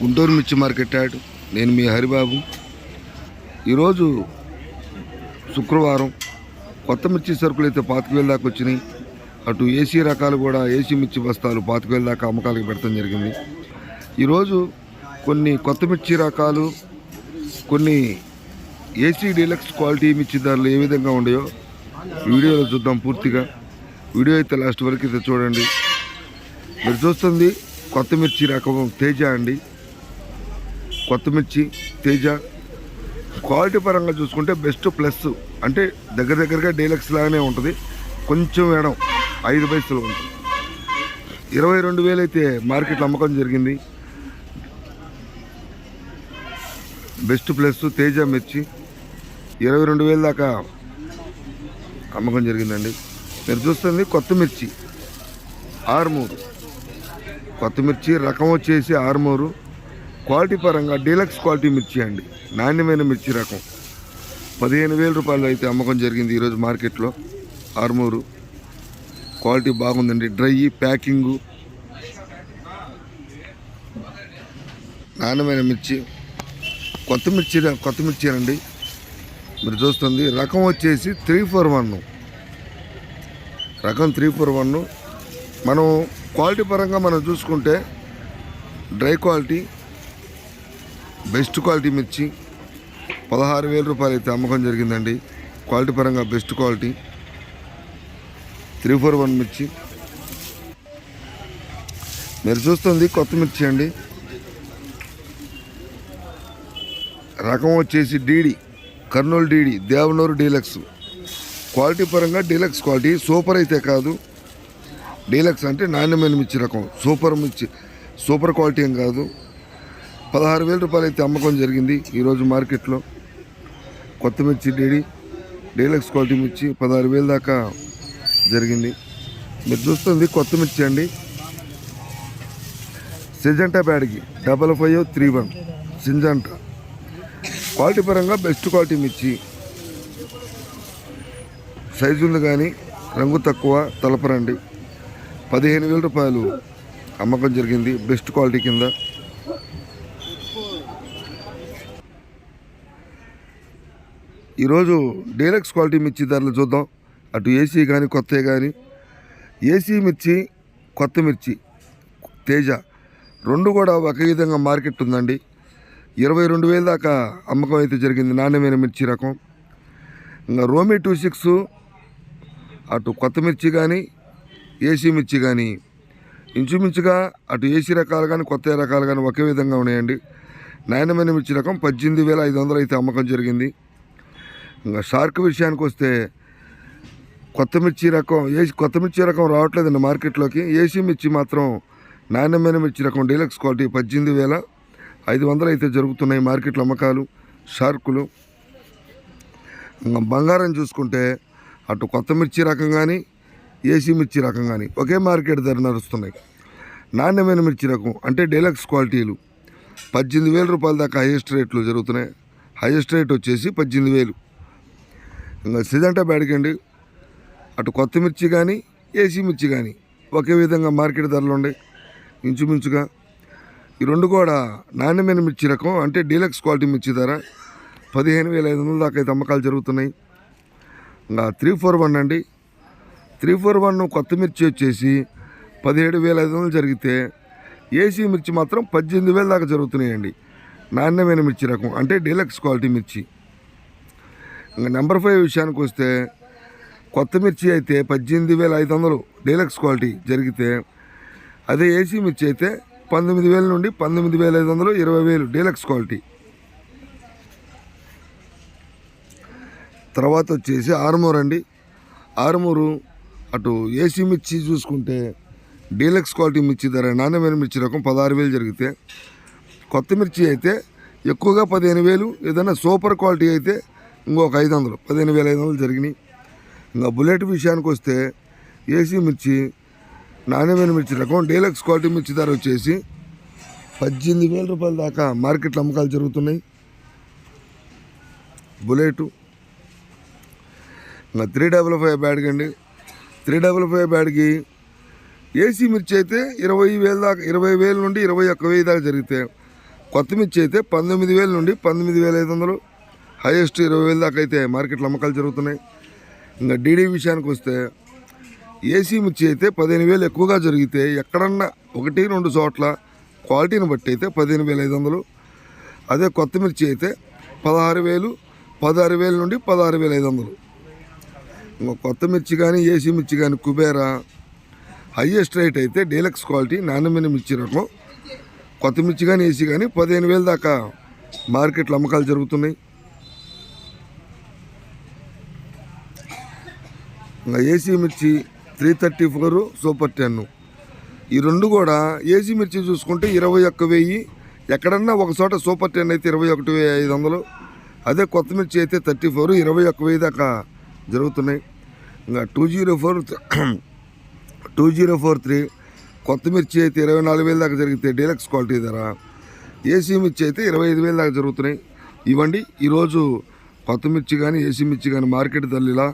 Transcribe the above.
గుంటూరు మిర్చి market add. నేను మీ హరిబాబు. ఈరోజు శుక్రవారం కొత్త మిర్చి సరుకులు అయితే పాతిక దాకా వచ్చినాయి. అటు ఏసీ రకాలు కూడా ఏసీ మిర్చి బస్తాలు పాతిక దాకా అమ్మకాలకు పెడతాం జరిగింది. ఈరోజు కొన్ని కొత్త మిర్చి రకాలు కొన్ని ఏసీ డీలక్స్ క్వాలిటీ మిర్చి ధరలు ఏ విధంగా ఉన్నాయో వీడియోలో చూద్దాం పూర్తిగా. వీడియో అయితే లాస్ట్ వరకు అయితే చూడండి. మీరు చూస్తుంది కొత్త మిర్చి రకం తేజ అండి. కొత్తమిర్చి తేజ. క్వాలిటీ పరంగా చూసుకుంటే బెస్ట్ ప్లస్ అంటే దగ్గర దగ్గరగా డీలక్స్ లాగానే ఉంటుంది. కొంచెం ఎడం ఐదు పైసలు ఉంటుంది. ఇరవై రెండు వేలు అయితే మార్కెట్లో అమ్మకం జరిగింది. బెస్ట్ ప్లస్ తేజ మిర్చి. ఇరవై రెండు వేల దాకా అమ్మకం జరిగిందండి. మీరు చూస్తుంది కొత్త మిర్చి ఆరుమూరు. కొత్త మిర్చి రకం వచ్చేసి ఆరుమూరు. క్వాలిటీ పరంగా డీలక్స్ క్వాలిటీ మిర్చి అండి. నాణ్యమైన మిర్చి రకం. పదిహేను వేల రూపాయలు అయితే అమ్మకం జరిగింది ఈరోజు మార్కెట్లో. ఆర్మూరు. క్వాలిటీ బాగుందండి. Dry packing. నాణ్యమైన మిర్చి. కొత్త మిర్చి కొత్త మిర్చి అండి. మీరు చూస్తుంది. రకం వచ్చేసి త్రీ ఫోర్ వన్. రకం త్రీ ఫోర్ వన్. మనం క్వాలిటీ పరంగా మనం చూసుకుంటే డ్రై క్వాలిటీ బెస్ట్ క్వాలిటీ మిర్చి. పదహారు వేల రూపాయలు అయితే అమ్మకం జరిగిందండి. క్వాలిటీ పరంగా best quality. Three four one మిర్చి. మీరు చూస్తుంది కొత్త మిర్చి అండి. రకం వచ్చేసి DD Kurnool DD Devanur deluxe. Quality పరంగా డీలక్స్ క్వాలిటీ సూపర్ అయితే కాదు. డీలక్స్ అంటే నాణ్యమైన మిర్చి రకం. సూపర్ మిర్చి సూపర్ క్వాలిటీ ఏం కాదు. పదహారు వేల రూపాయలు అయితే అమ్మకం జరిగింది ఈరోజు మార్కెట్లో. కొత్త మిర్చి డీడీ డీలక్స్ క్వాలిటీ మిర్చి పదహారు వేల దాకా జరిగింది. మీరు చూస్తుంది కొత్త మిర్చి అండి. Syngenta బ్యాడ్కి double five three one Syngenta. Quality పరంగా బెస్ట్ క్వాలిటీ మిర్చి. సైజు ఉంది కానీ రంగు తక్కువ తలపరండి. పదిహేను వేల రూపాయలు అమ్మకం జరిగింది బెస్ట్ క్వాలిటీ కింద. ఈరోజు డీలక్స్ క్వాలిటీ మిర్చి ధరలు చూద్దాం. అటు ఏసీ కానీ కొత్త కానీ ఏసీ మిర్చి కొత్త మిర్చి తేజ రెండు కూడా ఒకే విధంగా మార్కెట్ ఉందండి. ఇరవై రెండు వేల దాకా అమ్మకం అయితే జరిగింది. నాణ్యమైన మిర్చి రకం. ఇంకా రోమి టూ సిక్స్ అటు కొత్త మిర్చి కానీ ఏసీ మిర్చి కానీ ఇంచుమించుగా అటు ఏసీ రకాలు కానీ కొత్త రకాలు కానీ ఒకే విధంగా ఉన్నాయండి. నాణ్యమైన మిర్చి రకం పద్దెనిమిది వేల ఐదు వందలు అయితే అమ్మకం జరిగింది. ఇంకా షార్క్ విషయానికి వస్తే కొత్త మిర్చి రకం ఏసీ కొత్త మిర్చి రకం రావట్లేదండి మార్కెట్లోకి. ఏసీ మిర్చి మాత్రం నాణ్యమైన మిర్చి రకం డీలక్స్ క్వాలిటీ పద్దెనిమిది వేల ఐదు వందలు అయితే జరుగుతున్నాయి మార్కెట్లో అమ్మకాలు షార్కులు. ఇంకా బంగారం చూసుకుంటే అటు కొత్త మిర్చి రకం కానీ ఏసీ మిర్చి రకం కానీ ఒకే మార్కెట్ ధర నడుస్తున్నాయి. నాణ్యమైన మిర్చి రకం అంటే డీలక్స్ క్వాలిటీలు పద్దెనిమిది వేల రూపాయల దాకా హైయెస్ట్ రేట్లు జరుగుతున్నాయి. హైయెస్ట్ రేట్ వచ్చేసి పద్దెనిమిది వేలు. ఇంకా సిజంటా బ్యాడ్కండి. అటు కొత్త మిర్చి కానీ ఏసీ మిర్చి కానీ ఒకే విధంగా మార్కెట్ ధరలు ఉండేవి ఇంచుమించుగా. ఈ రెండు కూడా నాణ్యమైన మిర్చి రకం అంటే డీలక్స్ క్వాలిటీ మిర్చి ధర పదిహేను వేల ఐదు వందల దాకా అయితే అమ్మకాలు జరుగుతున్నాయి. ఇంకా త్రీ ఫోర్ వన్ అండి. త్రీ ఫోర్ వన్ కొత్త మిర్చి వచ్చేసి పదిహేడు వేల ఐదు వందలు జరిగితే ఏసీ మిర్చి మాత్రం పద్దెనిమిది వేల దాకా జరుగుతున్నాయండి. నాణ్యమైన మిర్చి రకం అంటే డీలక్స్ క్వాలిటీ మిర్చి. ఇంకా నెంబర్ ఫైవ్ విషయానికి వస్తే కొత్త మిర్చి అయితే పద్దెనిమిది వేల ఐదు వందలు డీలక్స్ క్వాలిటీ జరిగితే అదే ఏసీ మిర్చి అయితే పంతొమ్మిది వేల నుండి పంతొమ్మిది వేల ఐదు వందలు ఇరవై వేలు డీలక్స్ క్వాలిటీ. తర్వాత వచ్చేసి ఆరుమూర్ అండి. ఆరుమూరు అటు ఏసీ మిర్చి చూసుకుంటే డీలక్స్ క్వాలిటీ మిర్చి ధర నాణ్యమైన మిర్చి రకం పదహారు వేలు జరిగితే కొత్త మిర్చి అయితే ఎక్కువగా పదిహేను వేలు ఏదైనా సూపర్ క్వాలిటీ అయితే ఇంకొక ఐదు వందలు పదిహేను వేల ఐదు వందలు జరిగినాయి. ఇంకా బుల్లెట్ విషయానికి వస్తే ఏసీ మిర్చి నాణ్యమైన మిర్చి రకం డీలక్స్ క్వాలిటీ మిర్చి ధర వచ్చేసి పద్దెనిమిది వేల రూపాయల దాకా మార్కెట్లో అమ్మకాలు జరుగుతున్నాయి. బుల్లెట్. ఇంకా త్రీ డబుల్ ఫైవ్ బ్యాడ్కి అండి. త్రీ డబుల్ ఫైవ్ బ్యాడ్కి ఏసీ మిర్చి అయితే ఇరవై వేల దాకా ఇరవై వేల నుండి ఇరవై ఒక్క వెయ్యి దాకా జరిగితే కొత్త మిర్చి అయితే పంతొమ్మిది వేల నుండి పంతొమ్మిది వేల ఐదు వందలు హైయెస్ట్ ఇరవై వేల దాకా అయితే మార్కెట్లో అమ్మకాలు జరుగుతున్నాయి. ఇంకా డీడీ విషయానికి వస్తే ఏసీ మిర్చి అయితే పదిహేను వేలు ఎక్కువగా జరిగితే ఎక్కడన్నా ఒకటి రెండు చోట్ల క్వాలిటీని బట్టి అయితే పదిహేను వేల ఐదు వందలు. అదే కొత్త మిర్చి అయితే పదహారు వేలు పదహారు వేల నుండి పదహారు వేల ఐదు వందలు. ఇంకా కొత్త మిర్చి కానీ ఏసీ మిర్చి కానీ కుబేరా హయ్యెస్ట్ రేట్ అయితే డీలక్స్ క్వాలిటీ నాణ్యమైన మిర్చి రకం. కొత్త మిర్చి కానీ ఏసీ కానీ పదిహేను వేల దాకా మార్కెట్లో అమ్మకాలు జరుగుతున్నాయి. ఏసీ మిర్చి three thirty four super ten ఈ రెండు కూడా ఏసీ మిర్చి చూసుకుంటే ఇరవై ఒక్క వెయ్యి. ఎక్కడన్నా ఒక చోట సూపర్ టెన్ అయితే ఇరవై ఒకటి వెయ్యి ఐదు వందలు. అదే కొత్త మిర్చి అయితే థర్టీ ఫోర్ ఇరవై ఒక్క వెయ్యి దాకా జరుగుతున్నాయి. ఇంకా two zero four two zero four three కొత్త మిర్చి అయితే ఇరవై నాలుగు వేల దాకా జరిగితే డీలక్స్ క్వాలిటీ ధర. ఏసీ మిర్చి అయితే ఇరవై ఐదు వేల దాకా జరుగుతున్నాయి. ఇవ్వండి ఈరోజు కొత్త మిర్చి కానీ ఏసీ మిర్చి కానీ మార్కెట్ ధరలు ఇలా